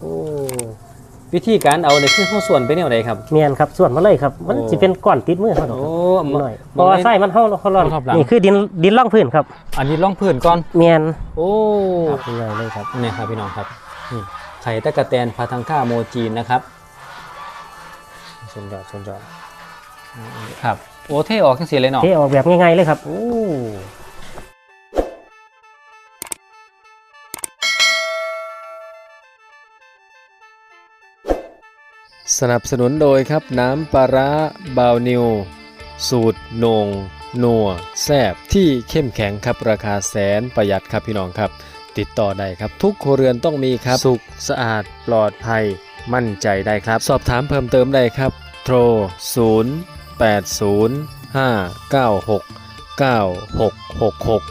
โอ้วิธีการเอาเนี่ยคือเข้าส่วนไปแนวไหนครับ เมียนครับส่วนมาเลยครับ มันโอ้จะเป็นก้อนติดมือเขาดอกโอ้ครับมหน่อยเพราะว่าไส้มันเท่าเขาร้อนรอบหลัง นี่คือดินดินร่องพื้นครับอันนี้ล่องพื้นก่อน เมียนโอ้ครับเป็นไงเลยครับนี่ครับพี่น้องครับนี่ไข่ตะกะแตนพาทังค่าโมจีนนะครับชนยอดชนยอดครับ โอ้เท่ออกทั้งสีเลยเนาะเทออกแบบง่ายๆเลยครับ โอ้ สนับสนุนโดยครับน้ำปลาร้าบาวนิว สูตรโหนงนัวแซบที่เข้มแข็งครับราคาแสนประหยัดครับพี่น้องครับ ติดต่อได้ครับ ทุกครัวเรือนต้องมีครับ สุขสะอาดปลอดภัยมั่นใจได้ครับ สอบถามเพิ่มเติมได้ครับ โทร 0 8 0 5 9 6 9 6 6 6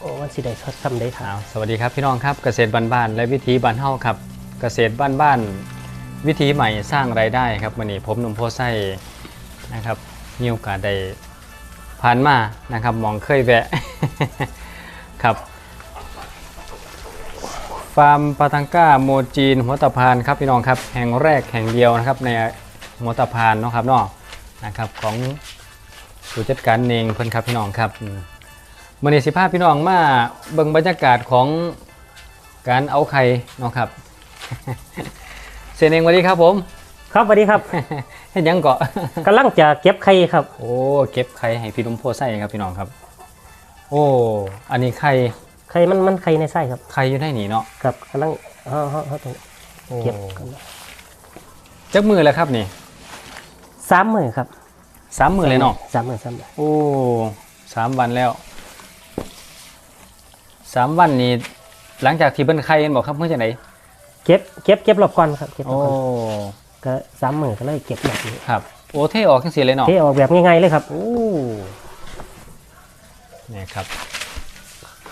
โอ้มันสิได้ทำได้ถาเอาสวัสดีครับพี่น้องครับเกษตรบ้านๆและวิถีบ้านเฮาครับ เกษตรบ้านๆ วิถีใหม่สร้างรายได้ครับวันนี้ผมนุ่มโพไส้นะครับมีโอกาสได้ผ่านมานะครับมองเคยแวะ ครับ ฟาร์มปาทังก้าโมจีนหัวตะพานครับพี่น้องครับแห่งแรกแห่งเดียวนะครับในหัวตะพานเนาะครับเนาะนะครับของผู้จัดการเองเพิ่นครับพี่น้องครับอืมมื่อนี้สิพาพี่น้องมาเบิ่งบรรยากาศของการเอาไข่เนาะครับ เซนเองสวัสดีครับผม ครับสวัสดีครับ เห็นยังเกาะกำลังจะเก็บไข่ครับ โอ้ เก็บไข่ให้พี่ลุงโพไส้ครับพี่น้องครับ โอ้ อันนี้ไข่ ไข่มันมันไข่ในไส้ครับ ไข่อยู่ได้หนีเนาะ ครับกำลังเขาเขาเขาต้องโอ้เก็บกันจักมือแล้วครับนี่สามมือครับสามมือเลยเนาะสามมือสามมือโอ้สามวันแล้วสามวันนี้หลังจากที่เบิ้นไข่กันบอกครับเมื่อจะไหน เก็บเก็บเก็บรอบก่อนครับเก็บรอโอ้บก่อนก็สามมือก็เลยเก็บแบบนี้ครับ โอ้เท่ออกทั้งสีเลยเนาะเทออกแบบง่ายๆเลยครับโอ้เนี่ยครับ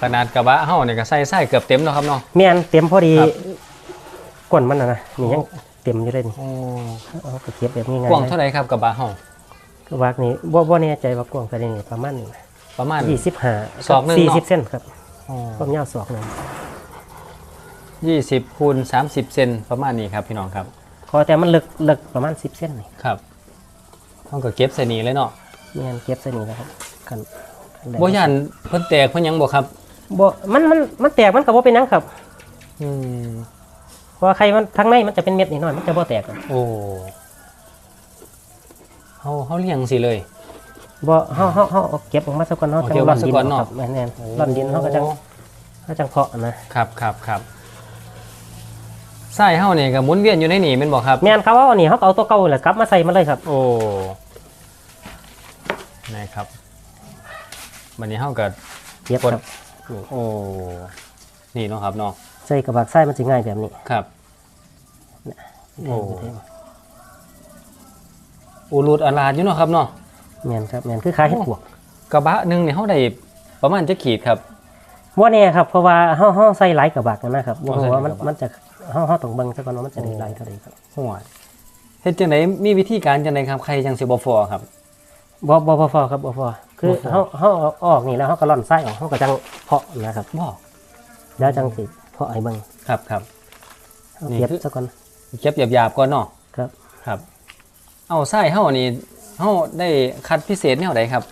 ขนาดกระบะเฮาเนี่ยก็ใส่ไส้เกือบเต็มแล้วครับเนาะเมียนเต็มพอดีครับ ก้นมันนะนะนี่ยังเต็มอยู่เลยนี่โอ้เอาก็เก็บแบบง่ายๆกว้างเลยเท่าไหร่ครับกระบะเฮาก็วากนี้บ่บ่แน่ใจว่ากว้างเท่าใดนี่ประมาณประมาณ ยี่สิบห้าศอกหนึ่งสี่เนาะสิบเซนครับความยาวศอกหนึ่ง ยี่สิบคูณสามสิบเซนประมาณนี้ครับพี่น้องครับขอแต่มันลึกลึกประมาณสิบเซนนี่ครับเฮาก็เก็บใส่นี่เลยเนาะเมียนเก็บใส่นี่นะครับกันกันได้บ่ยันเพิ่นแตกเพิ่นหยังบ่ครับบ่มันมันมันแตกมันก็บ่เป็นหยังครับอืมเพราะว่าไข่มันทั้งในมันจะเป็นเม็ดนิดหน่อยมันจะบ่แตกครับโอ้เฮาเฮาเลี้ยงสิเลยบ่เฮาเฮาเฮาเอาเก็บออกมาสักก่อนเฮาเอาจังเก็บร่มาอนสักดินก่อนเนาะ ครับแม่นๆร่อนดินเฮาก็จังเฮาจังเพาะนะครับครับครับ ไส้เฮานี่ก็หมุนเวียนอยู่ในนี่แม่นบ่ครับ แม่นครับว่าอันนี้เฮาก็เอาตัวเก่าแหละกลับมาใส่มาเลยครับ โอ้นะครับวันนี้เฮาก็เก็บกดครับนี่โอ้นี่เนาะครับเนาะใส่กระบากไส้มันสิง่ายแบบนี้ครับ โอ้แม่นอูรูดอาลาดอยู่เนาะครับเนาะแม่นครับแม่นคือขายเฮ็ดปวกกระบะหนึงนี่เฮาได้ประมาณจะขีดครับบ่แน่ครับเพราะว่าเฮาเฮาใส่หลายกระบากนะครับบ่อ๋อใส่รู้หลายว่ามันกระบากมันจะ เฮาเฮาต้องเบิ่งซะก่อนว่ามันจะได้หลายเท่าใดครับห่วยเฮ็ดจังไดมีวิธีการจังไดครับใครจังสิบ่ฟอครับบ่บ่บ่พอครับบ่พอคือบ่พอเฮาเฮาเอาออกนี่แล้วเฮาก็ร่อนไส้ออกเฮาก็จังเพาะนะครับบ่แล้วจังสิเพาะให้เบิ่งครับครับเฮานี่เก็บคือซะก่อนเก็บหยาบๆก่อนเนาะครับ ครับ เอาไส้เฮานี่เฮาได้คัดพิเศษแนวใดครับ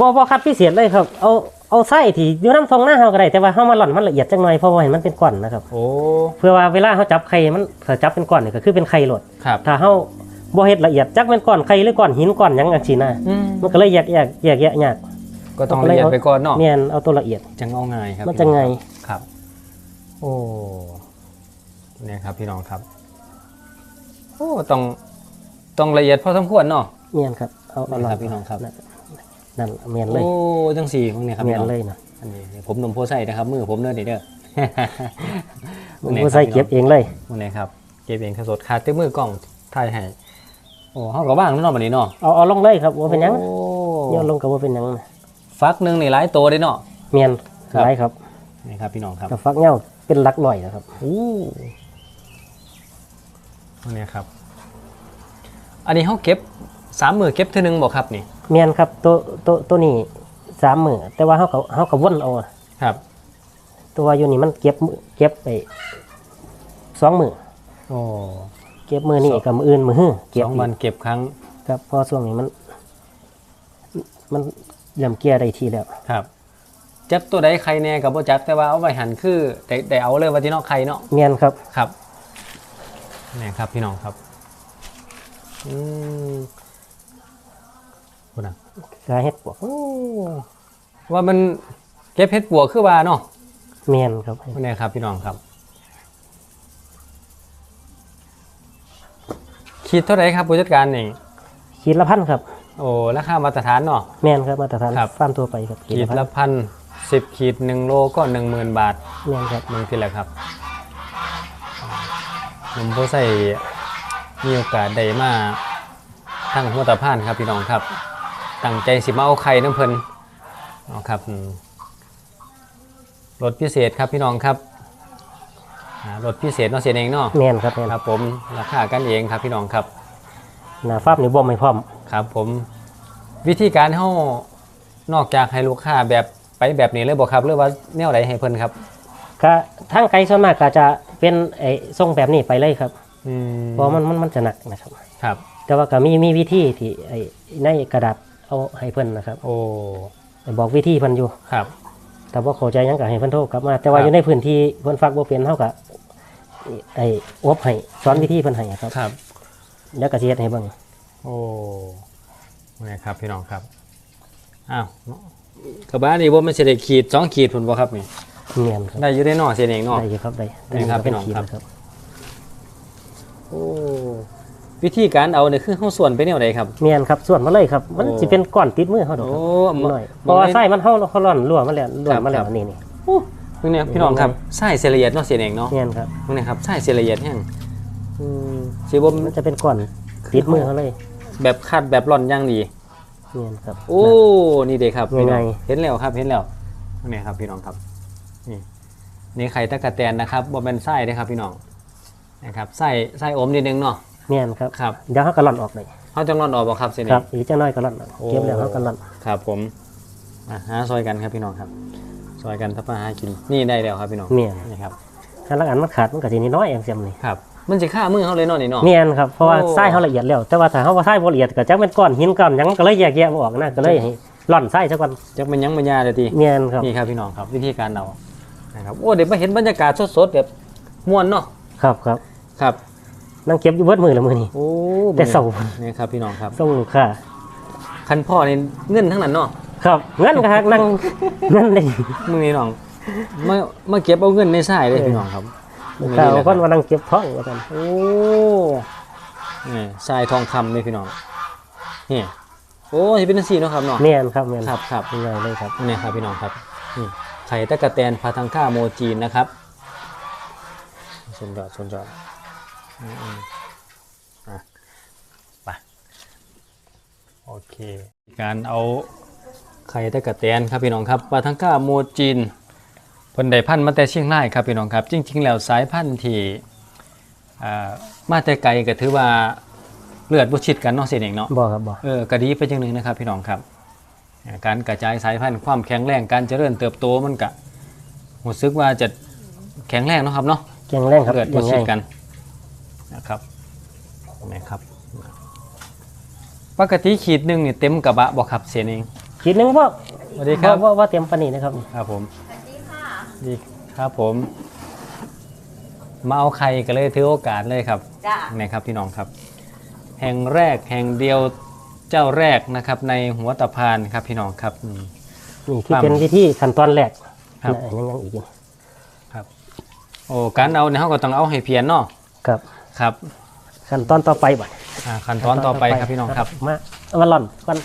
บ่บ่คัดพิเศษเลยครับ เอา เอาไส้ที่อยู่น้ำทองหน้าเฮาก็ได้แต่ว่าเฮามาร่อนมันละเอียดจังหน่อยเพราะว่าเห็นมันเป็นก้อนนะครับ โอ้ เพื่อว่าเวลาเฮาจับไข่มันถ้าจับเป็นก้อนนี่ก็คือเป็นไข่โหลดครับ ถ้าเฮาบ่เฮ็ดละเอียดจักเป็นก้อนไข่หรือก้อนหินก้อนหยังจังซี่นะอืม มันก็เลยแยกแยกแยกแยะยากก็ต้องละเอียดไปก่อนเนาะแม่นเอาตัวละเอียดจังเอาง่ายครับมันจะไงครับ โอ้เนี่ยครับพี่น้องครับ โอ้ต้องต้องละเอียดพอสมควรเนาะ แม่นครับเอาเอานี่ครับล่ะพี่น้องครับนั่ นนั่นแม่นเลยโอ้จังสี่พวกนี้ครับแม่พี่นน้องเลยนะอันนี้ผมนมโพไส้นะครับมือผมเนื้อนี่เด้อผมผู้ใส่เก็บเองเลยพวกนี้ครับเก็บเองสดขาดแต่มือกล้องถ่ายให้โอ้เขาก็ว่างแล้วเนาะบัดนี้เนาะเอาเอาลงเลยครับว่าเป็นหยังโอ้ย้อนลงก็บ่เป็นหยังนะฟักหนึงนี่หลายตัวเด้เนาะแม่นครับหลายครับนี่ครับพี่น้องครับแต่ฟักเหย้าเป็นหลักร้อยนะครับโอ้พวกนี้ครับ อันนี้เขาเก็บ สามมือเก็บเท่านึงบอกครับนี่แม่นครับตัวตัวตัวนี้สามมื้อแต่ว่าเฮาก็เฮาก็วนเอาครับ ตัวว่าอยู่นี่มันเก็บมื้อเก็บไปสองมือโอ้เก็บมือนี่กับมืออื่นมือหื้อเก็บสองอีกวันเก็บครั้งครับเพราะช่วงนี้มัน มันเริ่มเกลียได้ทีแล้วครับจับตัวใดใครแน่กับบ่จับแต่ว่าเอาไว้หันคือได้ได้เอาเลยว่าที่เนอกใครเนาะเมียนครับครับนี่ครับพี่น้องครับอืม คุณนะกายเฮ็ดปวกโอ้ว่ามันเก็บเพชรบัวคือว่าเนาะเมียนครับนี่ครับ พี่น้องครับ คิดเท่าไหร่ครับผู้จัดการนี่ขีดละพันครับ โอ้ราคามาตรฐานเนาะเมียนครับมาตรฐานครับ ฟาร์มตัวไปครับขีดละพันสิบขีดหนึ่งโลก็หนึ่งหมื่นบาทเมียนครับมึงที่แหละครับผมผู้ใส่มีโอกาสได้มาทั้งหัวตะพานครับพี่น้องครับ ตั้งใจสิมาเอาไข่น้ำเพลินเอาครับอืมรถพิเศษครับพี่น้องครับอ่ารถพิเศษเนาะเสียเองเนาะเมียนครับเมียนครับผมราคากันเองครับพี่น้องครับหน้าฟาร์มนี่บ่มไม่พร้อมครับผมวิธีการเฮานอกจากให้ลูกค้าแบบไปแบบนี้เลยบอกครับหรือว่าแนวไหนให้เพิ่นครับก็ทางไกลส่วนมากก็จะเป็นไอ้ทรงแบบนี้ไปเลยครับอืมเพราะมันมันมันจะหนักนะครับ ครับ แต่ว่าก็มีมีวิธีที่ไอ้ในกระดาษ เอาให้เพิ่นนะครับโอ้บอกวิธีเพิ่นอยู่ครับแต่ว่าเข้าใจหยังก็ให้เพิ่นโทรกลับมา แต่ว่าครับอยู่ในพื้นที่เพิ่นฟักบ่เป็นเฮาก็ไอ้อบให้สอนวิธีเพิ่นให้ครับครับแล้วก็สิเฮ็ดให้เบิ่งโอ้นี่ครับพี่น้องครับอ้าวกระบะนี่ว่ามันสิได้ขีดสองขีดพุ่นบ่ครับนี่เนียนครับได้อยู่ได้เนอเสียเองเนาะได้อยู่ครับได้ได้นี่ครับเป็นพี่น้องขีดครับครับโอ้ วิธีการเอาเนี่ยคือเฮาส่วนไปแนวใดครับเนียนครับส่วนมาเลยครับ มันโอ้สิเป็นก้อนติดมือเฮาดอกโอ้ครับมาหน่อยเพราะว่าไส้มันเฮาเขาร่อนรั่วมาแล้วรั่วมาแล้ครัวบนี่นี่เพิ่งเนี่ยพี่น้องครับไส้เสียละเอียดเนาะเสียเองเนาะเนียนครับเพิ่งเนี่ยครับไส้เสียละเอียดแห้งอืมสิบ่มันจะเป็นก้อนติดมือเขาเลยแบบคัดแบบร่อนอย่างดีเนียนครับ โอ้ นี่เด็กครับพี่น้องยังไง เห็นแล้วครับ เห็นแล้วนี่ครับพี่น้องครับ นี่นี่ไข่ตะกะแตนนะครับบ่เป็นไส้เด้อครับ พี่น้อง นะครับ ไส้ไส้อมนิดนึงเนาะ เนียนครับครับเดี๋ยวเฮาก็ร่อนออกเลยเขาจะร่อนออกบ่ครับเสยคนี่รับอีกจังน้อยก็ร่อนออกโอ้เก็บแล้วเฮาก็ร่อนครับผมอะหาซอยกันครับพี่น้องครับซอยกันถ้ามาหากินนี่ได้แล้วครับพี่น้องเนียนนี่ครับถ้าลังอันมันขาดมันก็สินิดน้อยเองเสียมนี่ครับมันจะฆ่ามือเขาเลยเนาะนี่เนาะเนียนครับเพราะว่าโอ้ไส้เขาละเอียดแล้วแต่ว่าถ้าเฮาว่าไส้บ่ละเอียดก็จักเป็นก้อนหินก้อนหยังก็เลยแยกแยะบ่ออกนะก็เลยให้ร่อนไส้ซะก่อนจักมันยังมันยาเลยทีเนียนครับนี่ครับพี่น้องครับวิธีการเรานะครับโอ้เดี๋ยวมาเห็นบรรยากาศสดๆแบบม่วนเนาะครับครับครับ นั่งเก็บอยู่เบิดมือละมื้อนี้โอ้แต่เศร้านี่ครับพี่น้องครับส่งลูกค้าคันพ่อนี่เงินทั้งนั้นเนาะครับเงินก็ฮักนั่งเงินได้มึงนี่น้องมามาเก็บเอาเงินในสายเลยพี่น้องครับลูกค้าบางคนว่านั่งเก็บท้องว่าซั่นโอ้นี่ทรายทองคำเลยพี่น้องนี่โอ้ยเป็นสีเนาะครับเนาะเนียนครับเนียนครับครับง่ายเลยครับนี่ครับพี่น้องครับนี่ไข่ตะกะแตนพาทังค่าโมจีนนะครับชนจอดชนจอด อืมอืมอะไปโอเค การเอาไข่ตะกะแตนครับพี่น้องครับปลาทังก้าโมจีนเพิ่นได้พันธุ์มาแต่เชียงรายครับพี่น้องครับ จริง ๆ แล้วสายพันธุ์ที่อ่ามาแต่ไกลก็ถือว่าเลือดบุชิดกันเนาะเสียเองเนาะ บ่ครับบ่เออกระดีไปจังหนึ่งนะครับพี่น้องครับอ่าการกระจายสายพันธุ์ความแข็งแรงการเจริญเติบโตมันกะรู้สึกว่าจะแข็งแรงเนาะครับเนาะเกียงแรงครับเลือดบุยังไงชิดกัน นะครับนะครับ ปกติขีดหนึ่งนี่เต็มกระบะบอกครับเสียเอง ขีดหนึงบ่สวัสดีครับ ว่าว่าเตรียมปานนี้นะครับครับผมดีครับผม มาเอาไข่กันเลยถือโอกาสเลยครับจ้านะครับพี่น้องครับ แห่งแรกแห่งเดียวเจ้าแรกนะครับ ในหัวตะพานครับพี่น้องครับอืม นี่คือครับเป็นวิธีขั้นตอนแรกครับนะยังยังอีกอยู่โอ้การเอาเนี่ยเขาก็ต้องเอาให้เพียนเนาะ ครับ ครับขั้นตอนต่อไปบ่อ่าขั้นตอนต่อไปครับพี่น้องครับมาเอามาล่อนก่อน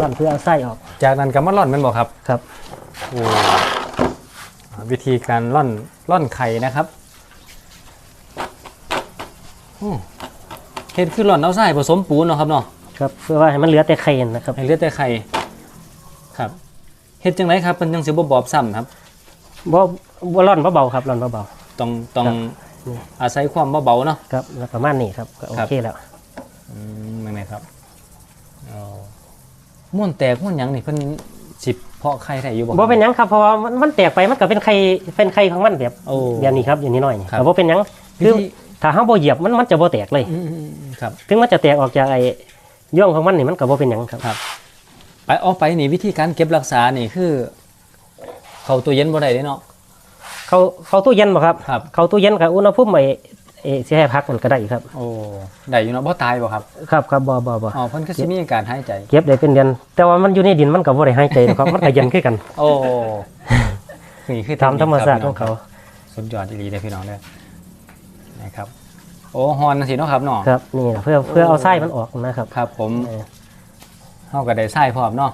ล่อนเพื่อเอาไส้ออก จากนั้นก็มาร่อนแมันบอกครับครับโอ้อ่าวิธีการร่อนร่อนไข่นะครับอืมเฮ็ดคือร่อนเอาไส้ผสมปูนเนาะครับเนาะครับเพื่อว่าให้มันเหลือแต่ไข่นะครับให้เหลือดแต่ไข่ครับเฮ็ดจังไรครับมันยังสิบ่บอบซ้ำครับบ่บ่ล่อนเบาๆครับล่อนเบาต้องต้องครับ อาศัยความเบาๆเนาะๆครับแล้วประมาณนี้ครับก็โอครับเคแล้วอืมยังไงครับอ๋อม่วนแตกม่วนหยังนี่เพิ่นสิเพาะไข่ได้อยู่บ่ครับบ่เป็นหยังครับเพราะว่ามันมันแตกไปมันก็เป็นไข่เป็นไข่ของมันแบบโอ้ แบบนี้ครับอย่างนี้น้อยนี่ครับ แต่บ่เป็นหยังคือวิธีถ้าเฮาบ่เหยียบมันมันจะบ่แตกเลย อืมๆครับ ถึงมันจะแตกออกจากไอ้ย่องของมันนี่มันก็บ่เป็นหยังครับ ครับ ไปเอาไปนี่วิธีการเก็บรักษานี่คือ เขาตัวเย็นบ่ได้เด้เนาะ เขาเขาตู้เย็นบ่ครับ ครับ เขาตู้เย็นกับอุณหภูมิไอ้ไอ้สิให้พักมันก็ได้ครับ โอ้ได้อยู่เนาะบ่ตายบ่ครับครับครับบ่บ่บ่อ๋อเพิ่นก็สิมีการหายใจ เก็บได้เป็นเดือนแต่ว่ามันอยู่ในดินมันก็บ่ได้หายใจหรอกครับ มันก็เย็นคือกัน โอ้นี่คือตามธรรมชาติของเขาสุดยอดดีเลยพี่น้องเด้อนะครับ โอ้ฮอนสิเนาะครับเนาะครับนี่เพื่อเพื่อเอาไส้มันออกนะครับ ครับ ผมเออเฮาก็ได้ไส้พร้อมเนาะ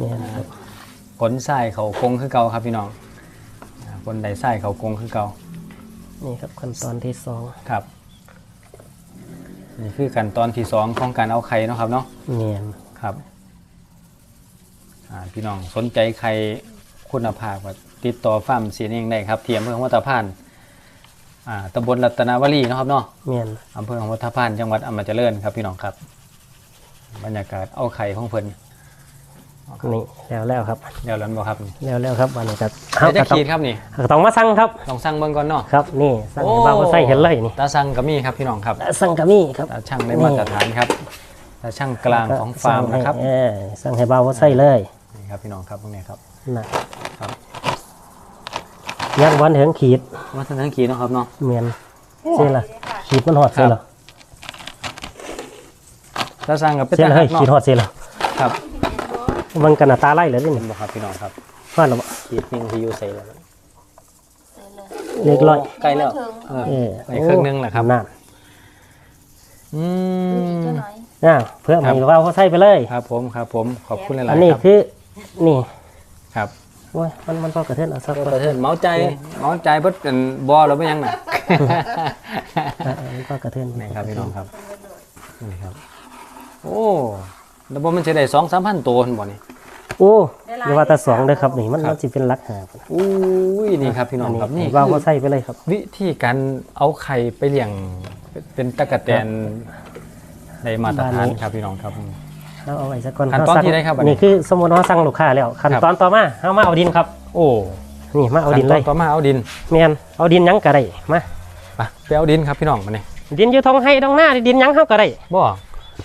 นี่นะครับผลไส้เขากงคือเก่าครับพี่น้อง อ่าผลได้ไส้เขากงคือเก่านี่ครับขั้นตอนที่สองครับ นี่คือขั้นตอนที่สองของการเอาไข่เนาะครับเนาะเนี่ยครับอ่าพี่น้องสนใจใครคุณภาพก็ติดต่อฟาร์มเสียนเองได้ครับที่อำเภอของวัดตะพานอ่าตำบลรัตนาวลีเนาะครับเนาะเนี่ยอำเภอของวัดตะพานจังหวัดอำนาจเจริญครับพี่น้องครับ บรรยากาศเอาไข่ของเพิ่น นี่แล้วแล้วครับ เดี๋ยวร้อนบ่ครับนี่แล้วแล้วครับวันนี้ก็เดี๋ยวจะต้องขีดครับนี่ต้องมาสั่งครับต้องสั่งเบิ่งก่อนเนาะครับนี่สั่งให้บ้าวไส้เห็นเลยนี่ตาสั่งก็มีครับพี่น้องครับสั่งกะมี่ครับตาช่างได้มาตรฐานครับตาช่างกลางของฟาร์มนะครับเออสั่งให้บ้าวไส้เลยนี่ครับพี่น้องครับพวกนี้ครับนะครับยังวันถึงขีดมาทั้งทั้งขีดเนาะครับเนาะเมียนเสียละขีดมันหอดเสียละตาสั่งกับเป็นเสียตาละหัเฮ้ยกเนาะขีดหอดเสียละครับ มันกันหน้าตาไล่เลยนี่เห็นบ่ครับพี่น้องครับว่าแล้วบ่ขีดหนึงที่อยู่ใส่แล้วเรียบร้อย ใกล้แล้วเออเออไปครึ่งหนึงแหละครับน่าอืม น่าเพื่อครับให้บ้าวไส้ไปเลย ครับผมครับผมขอบคุณหลายๆอันนี้ครับคือนี่ครับโอ้ยมันมันพอกระเทือนเอาสักกระเทินเมาใจเมาใจเพิ่นเป็นบ่หรือบ่ยังน่ะเออมันพอกระเทือน นี่ครับพี่น้องครับนี่ครับ โอ้ แล้วบ่มันสิได้2-3,000ตัวหั่นบ่นี่โอ้อย่าว่าแต่สองเด้อครับนี่มันครับมันสิเป็นหลักหาอุ้ยนี่ครับพี่น้องครับนี่ให้บ้าวเขาใส่ไปเลยครับ วิธีการเอาไข่ไปเลี้ยงเป็นตะกะแตนในมาตรฐานครับพี่น้องครับเอาเอาไว้สักก่อนขั้นตอนเาสั่งที่ได้ครับอันนี้ นี่คือสมมุติว่าสั่งลูกค้าแล้วขั้นครับตอนต่อมาเอามาเอาดินครับโอ้นี่มาเอาดินเลยขั้ต่อมาเอาดินแม่นเอาดินหยังก็ได้มาไปไปเอาดินครับพี่น้องมาเนี่ยดินอยู่ทงให้ทงหน้าดินหยังเฮาก็ได้บ่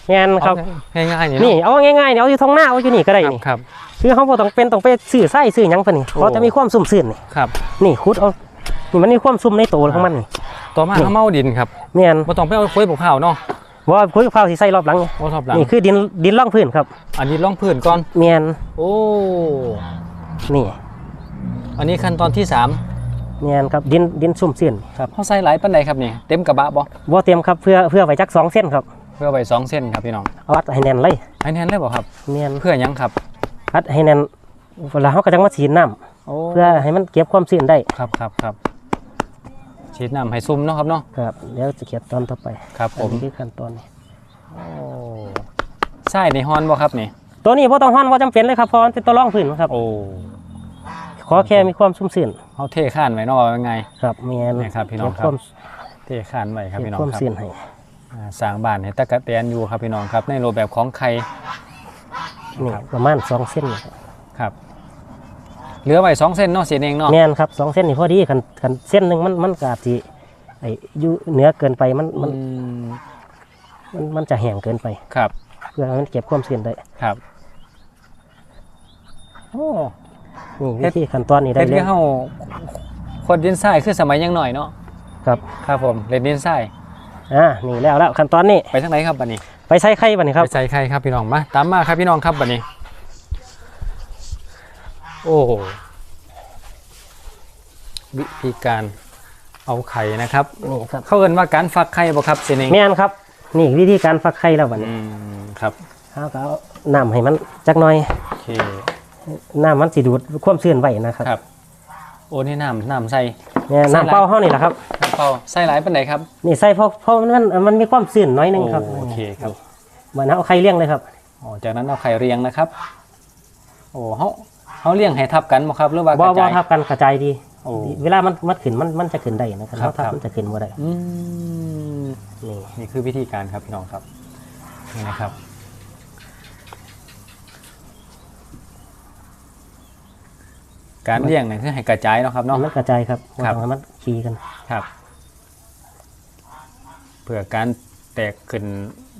แม่นครับเอาง่ายๆนี่นี่เนาะเอาง่ายๆนี่เอาอยู่ทงหน้าเอาอยู่นี่ก็ได้ครับนี่ครับคือเฮาบ่ต้องเป็นต้องไปซื้อไส้ซื้อหยังเพิ่นนี่โอ้เขาจะมีความซุ่มซื่นนี่ครับ นี่ขุดเอานี่มันมีความซุ่มในตัวของมันนี่ต่อมานี่เอามาเอาดินครับแม่นบ่ต้องไปเอาคุยปลูกข้าวเนาะบ่คุยกับเผาสิใส่รอบหลังนี่โอ้ทอบหลังนี่คือดินดินร่องพื้นครับ อันนี้ล่องพื้นก่อนแม่นโอ้นี่ อันนี้ขั้นตอนที่สามแม่นครับดินดินซุ่มซื่นครับเฮาใส่หลายปานใดครับนี่เต็มกระบะบ่บ่เตรียมครับเพื่อเพื่อไว้จักสองเส้นครับเพื่อไว้สองเส้นครับพี่น้องเอาอัดให้แน่นเลยให้แน่นได้บ่ครับแม่นเพื่อหยังครับอัดให้แน่นเวลาเฮาก็จังมาฉีดน้ำโอ้เพื่อให้มันเก็บความชื้นได้ครับครับครับฉีดน้ำให้ซุ่มเนาะครับเนาะครับเดี๋ยวจะเขียนตอนต่อไปครับผอันมนี้คือขั้นตอนนี้โอ้ใช่ในฮอนบ่ครับนี่ตัวนี้บ่ต้องฮ้อนบ่จำเป็นเลยครับเพราะมันเป็นตัวรองพื้นครับโอ้ขอแค่มีความชุ่มชื้นเอาเทข้านไว้เนาะว่ายังไง ครับแม่นนี่ครับพี่น้องครับ เก็ความเทข้านไว้ครับเก็บพี่น้องความครับชื้นให้อ่า สร้างบ้านให้ตะกะแตนอยู่ครับพี่น้องครับ ในรูปแบบของไข่นี่ครับประมาณ2เส้นนี่ครับครับ เหลือไว้สองเส้นเนาะเสียเองเนาะแม่นครับสองเส้นนี่พอดีคันคันเส้นหนึงมันมันก็อาจสิไอ้อยู่เหนือเกินไปมันมันอืมมันมันจะแห้งเกินไปครับ เพื่อให้มันเก็บความชื้นได้ครับโอ้นี่เฮ็วิดธีขั้นตอนนี้ได้เฮ็ดเลคืยอเฮาคนดินทรายคือสมัยยังหน่อยเนาะครับ ครับผมเล่นดินทราย อ่านี่แล้วแล้วขั้นตอนนี้ไปทางไหนครับบัดนี้ ไปใส่ไข่บัดนี้ครับไปใส่ไข่ครับพี่น้องมาตามมาครับพี่น้องครับบัดนี้ โอ้โหวิธีการเอาไข่นะครับนี่ครับเขาเอินว่าการฟักไข่บ่ครับเสียเองแม่นครับ นี่วิธีการฟักไข่แล้วบัดนี้อืมครับเอาก็เอาน้ำให้มันจักหน่อยโอเคน้ำมันสิดูดความชื้นไว้นะครับครับ โอ้นี่น้ำน้ำใส่ เนี่ยใส่หลายน้ำเปล่าเฮานี่แหละครับน้ำเปล่าใส่หลายปานไหนครับนี่ใส่เพราะเพราะมันมันมีความชื้นน้อยหนึงครับโอเคครับบัดนั้นเอาไข่เลี้ยงเลยครับอ๋อจากนั้นเอาไข่เรียงนะครับ โอ้เขาเขาเรียงให้ทับกันบ่ครับหรือว่ากบ่ระบ่จายทับกันกระจายดีโอ้เวลามันมันขึ้นมันมันจะขึ้นได้นะครับครับถ้าทับครับมันจะขึ้นบ่ได้อืมนี่นี่คือวิธีการครับพี่น้องครับนี่นะครับ การเลี้ยงเนี่ยคือให้กระจายเนาะครับเนาะมันกระจายครับครับบ่ต้องให้มันขี่กันครับเพื่อการแตกขึ้น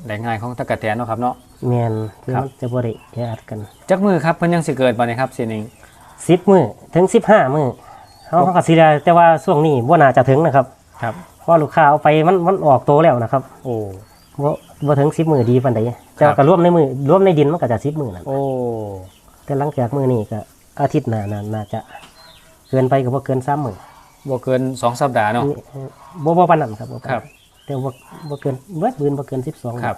ได้ง่ายของตะกะแตนเนาะครับเนาะแม่นคือครับมันจะบ่ได้แออัดกัน จักมือครับเพิ่นยังสิเกิดบ่เนี่ยครับเสียหนิง10มื้อถึง15มื้อเฮาเฮาก็สิได้แต่ว่าช่วงนี้บ่น่าจะถึงนะครับ ครับเพราะลูกค้าเอาไปมันมันออกโตแล้วนะครับ โอ้บ่บ่ถึง10มื้อดีปานใดแต่ครัว่าบก็รวมในมือรวมในดินมันก็จะ10มื้อนั่นโอ้แต่หลังจากมื้อนี้ก็ อาทิตย์หน้าน่าน่าจะเกินไปก็บ่เกิน3มื้อบ่เกินสองสัปดาห์เนาะนี่เอ่อบ่บ่ปานนั้นครับบ่ปานครันั้บนแต่ว่าบ่เกินเบิดบืนบ่เกิน12ครับ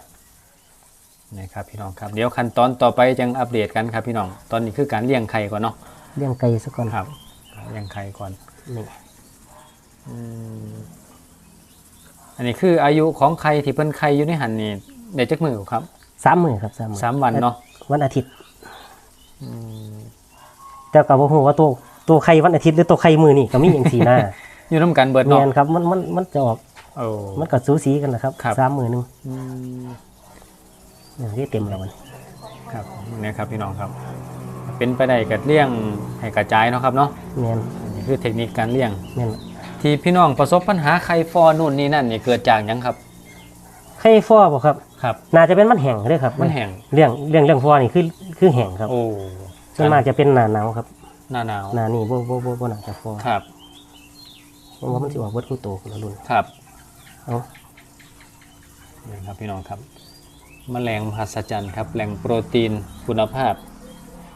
นี่ครับพี่น้องครับเดี๋ยวขั้นตอนต่อไปจังอัปเดตกันครับพี่น้องตอนนี้คือการเลี้ยงไข่ก่อนเนาะเลี้ยงไก่ซะก่อนครับเลี้ยงไข่ก่อนนี่อืมอันนี้คืออายุของไข่ที่เพิ่นไข่อยู่ในหันนี่ได้จักมือครับสามมื้อครับสามมื้อสามวันเนาะวันอาทิตย์ แต่ก็บ่ฮู้ว่าตัวตัวไข่วันอาทิตย์หรือตัวไข่มื้อนี่ก็มีอย่างสีหน้าอยู่นํกันเบิดแม่เนาะนครับมันมันมันจะออกโอ้มันก็สูสีกันนะครับครับสามมื้อหนึงอืมนี่ที่เต็มแล้วมันครับนี่ครับพี่น้องครับ เป็นไปได้กับเลี้ยงให้กระจายเนาะครับเนาะแม่นอันนี้คือเทคนิคการเลี้ยงแม่นที่พี่น้องประสบปัญหาไข่ฟอนู่นนี่นั่นนี่เกิดจากหยังครับไข่ฟอบ่ครับครับ น่าจะเป็นมันแห้งเด้อครับ มันแห้งเรื่องเรื่องเรื่องฟอนี่คือคือแห้งครับ โอ้ ส่วนมากจะเป็นหน้าหนาวครับหน้าหนาวหน้านี่บ่บ่บ่บ่น่าจะฟอครับเพราะว่ามันสิออกเบิดคู่โตคนละรุ่นครับเอานี่ครับพี่น้องครับแมลงมหัศจรรย์ครับแหล่งโปรตีนคุณภาพ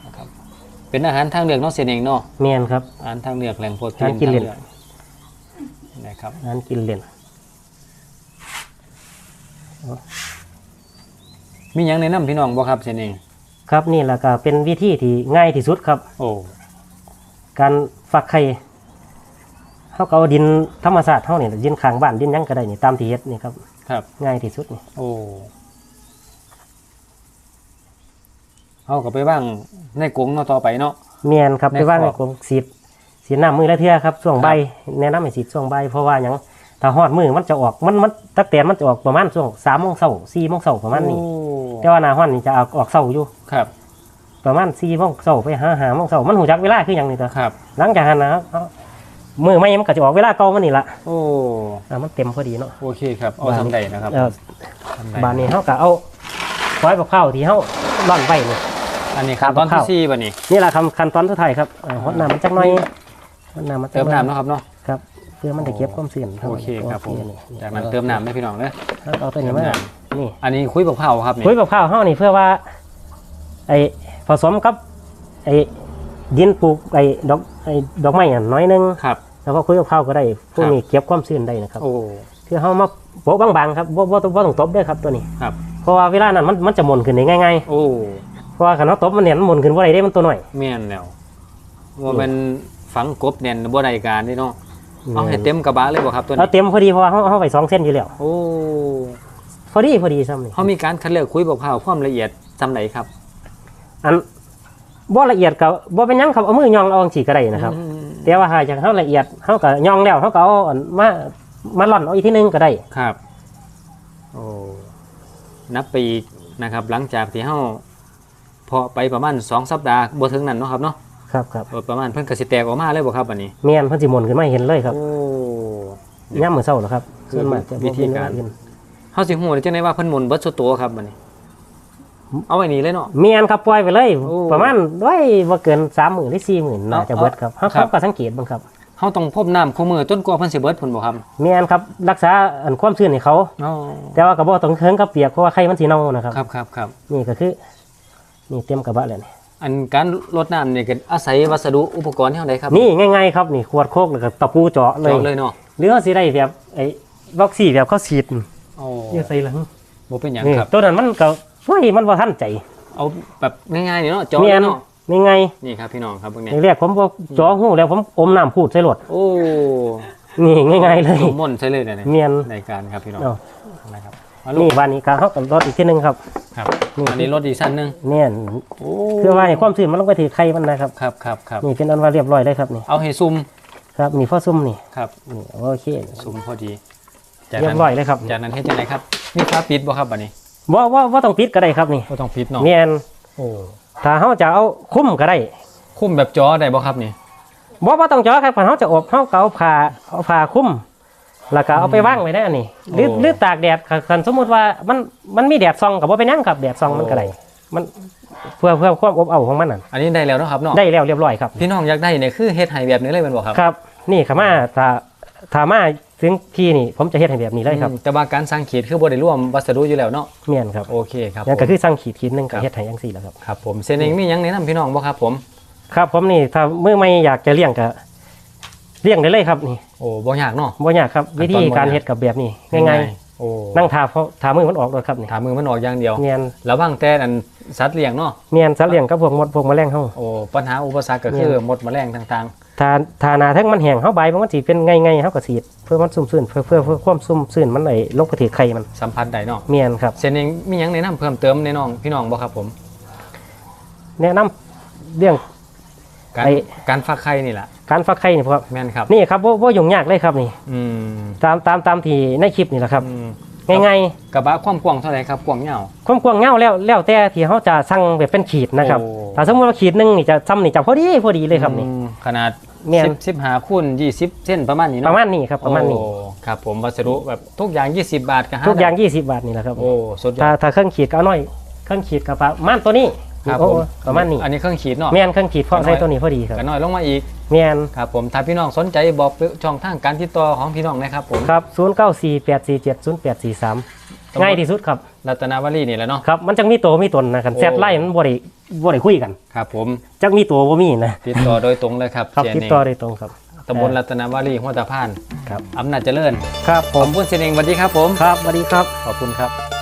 นะครับเป็นอาหารทางเลือกเนาะเสียเองเนาะแม่นครับอาหารทางเลือกแหล่งโปรตีนอาหารกินเล่นทางอกนะครับงานกินเล่นมีหยังแนะนำพี่น้องบ่ครับเสียเอง ครับนี่แหละก็เป็นวิธีที่ง่ายที่สุดครับ โอ้การฝักไข่เขาก็เอาดินธรรมศาสตร์เขาเนี่ยดินข้างบ้านดินหยังก็ได้นี่ตามที่เฮ็ดนี่ครับ ครับ ง่ายที่สุดนี่โอ้เอากลับไปบ้างในกรงเนาะต่อไปเนาะ เมียนครับในไปว่างคในรอบกรงสีดสีดน้ำมือละเทื่อครับช่วงครับใบายแนะนำให้สีดช่วงใบายเพราะว่าหยัง ถ้าฮอดมือมันจะออกมันมันตักแต่มันจะออกประมาณช่วงสามโมงเช้าสี่โมงเช้าประมาณนี้โอ้แต่ว่าหน้าฮ้อนนี่จะออกออกเช้าอยู่ ครับ ประมาณสี่โมงเช้าไปหาหาโมงเช้ามันหูจักเวลาคือหยังนี่ตัวครับ หลังจากนั้นนะเอามือไม่มันก็จะออกเวลาเก่ามันนี่ละโอ้อ่ามันเต็มพอดีเนาะโอเคครับเอาทำได้นะครับเออทำได้บานนี้เขาก็เอาซอยบักข้าวที่เขาร่อนไว้นี่อันนี้ครับตอนข้าที่วสี่ป่ะนี่นี่แหละคำขั้นตอนสุดท้ายครับอ่าหดน้ำมันจักหน่อยหดน้ำมันจัเติกมหอยน้ำเนาะครับเนาะครับ เพื่อมันจะเก็บความเสี่ยงโอเคครับผมนี่จากนั้นเติมน้ำให้พี่น้องเนอะเอาเอาตัวนี้มาเติมน้นี่อันนี้คุยบักเผาครับนี่คุยกับข้าวเฮานี่เพื่อว่าไอ้ผสมกับไอ้ดินปลูกไอ้ดอกไอ้ดอกไม้อะน้อยหนึงครับแล้วก็คุยกับข้าวก็ได้พวกนี้เก็บความชื้นได้นะครับโอ้คือเฮามาโปะบางๆครับบ่บ่บ่ต้องตบเด้วยครับตัวนี้ครับเพราะว่าเวลานั้นมันมันจะหมุนขึ้นได้ง่ายโอ้ๆเพราะว่าคันเราตบมันเนี่ยมันหมุนขึ้นบ่ได้เด้มันตัวน้อยแม่นแล้วว่าเป็นฝังกบเนี่ยบ่ได้การนี่เนาะ เอาให้เต็มกระบะเลยบ่ครับตัวเอานี้เต็มพอดีเพราะว่าเฮาเฮาไปสองเส้นอยู่แล้วโอ้พอดีพอดีซ้ำนี่เขามีการคัดเลือกคุยบักเผาความละเอียดทำไหนครับ อันบ่ละเอียดก็บ่เป็นหยังครับเอามือย่องเอาจังซี่ก็ได้นะครับอืมแต่ว่าหากอยากเฮาละเอียดเฮาก็ย่องแล้วเฮาก็เอาอันมามาล่อนเอาอีกทีนึงก็ได้ครับโอ้นับไปอีกนะครับ หลังจากที่เฮาพอไปประมาณสองสัปดาห์บ่ถึงนั้นเนาะครับเนาะ ครับครับเออประมาณเพิ่นก็สิแตกออกมาเลยบ่ครับบัดนี้แม่นเพิ่นสิหมุนขึ้นมาให้เห็นเลยครับโอ้ย่ามมื้อเช้าแล้วครับคือส่วนมากจะบ่วิธีการเป็นเวลอื่นเฮาสิฮู้ได้จังได๋ว่าเพิ่นหมุนเบิดสุดตัวครับบัดนี้ เอาไว้นี่เลยเนาะแม่นครับปล่อยไปเลยโอ้ประมาณไว้บ่เกิน30,000หรือ40,000น่าจะเบิดครับเฮาครับเขาก็สังเกตเบิ่งครับเฮาต้องพรมน้ำคู่มือต้นกว่าเพิ่นสิเบิดพุ่นบ่ครับแม่นครับรักษาอันความชื้นให้เขาอ๋อแต่ว่าก็บ่ต้องเคิงกับเปียกเพราะว่าไข่มันสิเน่านะครับครับครับครับนี่ก็คือนี่เต็มกระบะเลยนี่ อันการรดน้ำนี่ก็อาศัยวัสดุอุปกรณ์ที่เฮาได้ครับนี่ง่ายๆครับนี่ขวดโคกแล้วก็ตะปูเจาะเลยเจาะเลยเนาะหรือว่าสิได้แบบไอ้วัคซีนแบบเขาฉีดโอ้อยู่ใส่หลังบ่เป็นหยังนี่ครับตัวนั้นมันก็เฮ้ยมันบ่ทันใจ เอาแบบง่ายๆนี่เนาะเจาะเมีเลยยเนาะนี่ไงนี่ครับพี่น้องครับพวกนี้เรียกผมบ่จ่อหูแล้วผมอมน้ำพูดใส่รถโอ้นี่ง่ายๆเลยตัวม่อนใช่เลยเนี่ยเมียนในการครับพี่น้องเอานะครับเอาลูนี่กวันนี้ก็เฮาก็รถอีกทีหนึงครับ ครับนี่อันนี้รถอีกชั้นหนึงเนี่ยโอ้เพื่อว่าให้ความชื้นมันลงไปถือไข่มันนะครับครับครับครับนี่เป็นอันว่าเรียบร้อยเลยครับนี่เอาให้ซุ่มครับนี่พ่อซุ่มนี่ครับนี่โอเคซุ่มพอดีจากเรียนั้บนร้อยเลยครับ จากนั้นเฮ็ดจังไดครับมีฟ้าปิดบ่ครับบัดนี้ว่าว่าว่าต้องปิดก็ได้ครับนี่บ่ต้องปิดเนาะเมียนโอ้ถ้าเฮาจะเอาคุ้มก็ได้ คุ้มแบบจอได้บ่ครับนี่บ่ว่าต้องจ่อครับคันเฮาจะอบเฮาก็เอาผ้าเอาผ้าคลุ้ม แล้วก็เอาไปว่างไว้ได้อันนี้หรือโอ้หรือตากแดดคันสมมุติว่ามันมันมีแดดซองกับว่าเป็นหยังครับแดดซองมันก็ได้มันเพื่อเพื่อความอบอ้าวของมันนั่นอันนี้ได้แล้วเนาะครับเนาะได้แล้วเรียบร้อยครับพี่น้องอยากได้เนี่ยคือเฮ็ดไห้แบบนี้เลยเป็นบ่ครับครับ นี่ขามาถ้าถ้ามาถึงที่นี่ผมจะเฮ็ดให้แบบนี้เลยครับอืมแต่ว่าการสร้างขีดคือบ่ได้ร่วมวัสดุอยู่แล้วเนาะเมียนครับโอเคครับยังผก็มคือสร้างขีดขีดหนึงครัก็บเฮ็ดให้ยังสี่แล้วครับครับผมเซนเองมีหยังแนะนำพี่น้องบ่ครับผม ครับผมนี่ถ้ามือไม่อยากจะเลี้ยงก็ เลี้ยงได้เลยครับนี่โอ้บ่ยากเนาะ บ่ยากครับขั้นตอนวิธีการบ่ยากเฮ็ดกับแบบนี้ง่ายโอ้ๆนั่งทาเพราะทามือมันออกเลยครับนี่ถามมือมันออกอย่างเดียวเมียนระวังแต่อันสัตว์เลี้ยงเนาะเมียนสัตว์เลี้ยงกับพวกมดพวกแมลงเฮา โอ้ปัญหาอุปสรรคก็คือหมดแมลงต่างทาทาหนาทั้งมันแห้งเฮาใบมันสิเป็นไงๆเฮาก็สีดเพื่อมันซุ่มซื่นเพื่อเพื่อเพื่อความซุ่มซื่นมันไอ้ลงไปถือไข่มันๆสัมผัสได้เนาะเมียนครับ เซนเองมีหยังแนะนำเพิ่มเติมในน้องพี่น้องบ่ครับผม แนะนำเรื่อง การไอ้ การฟักไข่นี่แหละการฟักไข่นี่ครับแม่นครับนี่ครับบ่บ่ยุ่งยากเลยครับนี่ อืมตามตามตามที่ในคลิปนี่แหละครับอืมง่ายกระบะความกว้างเท่าไหร่ครับกว้างยาว ๆความกว้างเงาแล้วแล้วแต่ที่เฮาจะสั่งแบบเป็นขีดนะครับโอ้ ถ้าสมมุติว่าขีดหนึงนี่จะซ้ำนี่จะพอดีพอดีเลยครับนี่ อืมขนาดแม่น10 15คูณ20เส้นประมาณนี้ปเนาะระมาณนี้ครับประมาณนี้โอ้ครับผมวัสดุแบบทุกอย่าง 20 บาทก็หาทุกอย่างได้20 บาทนี่แหละครับโอ้สุดยอถ้าดถ้าเครื่องขีดก็เอาน้อย เครื่องขีดกับประมาณตัวนี้ ครับโอ้ผมประมาณนี้อันนี้เครื่องขีดเนาะแม่นเครื่องขีดเพาะก็น้ใส่อยตัวนี้พอดีครับก็น้อยลงมาอีกแม่นครับผมถ้าพี่น้องสนใจบอกช่องทางการติดต่อของพี่น้องนะครับผมครับ0948470843 ง่ายที่สุดครับรัตนาวลีนี่แหละเนาะครับมันจังมีตัวมีตนนะครับโอ้แซดไล่มันบ่ได้บ่ได้คุยกันครับผมจักมีตัวบ่มีนะติดต่อโดยตรงเลยครับครับเสียติดเองต่อโดยตรงครับตำบลรัตนาวลีหัวตะพานครับอำนาจเจริญ ครับผผมมพูดเสียเองสวัสดีครับผม ครับสวัสดีครับ ขอบคุณครับ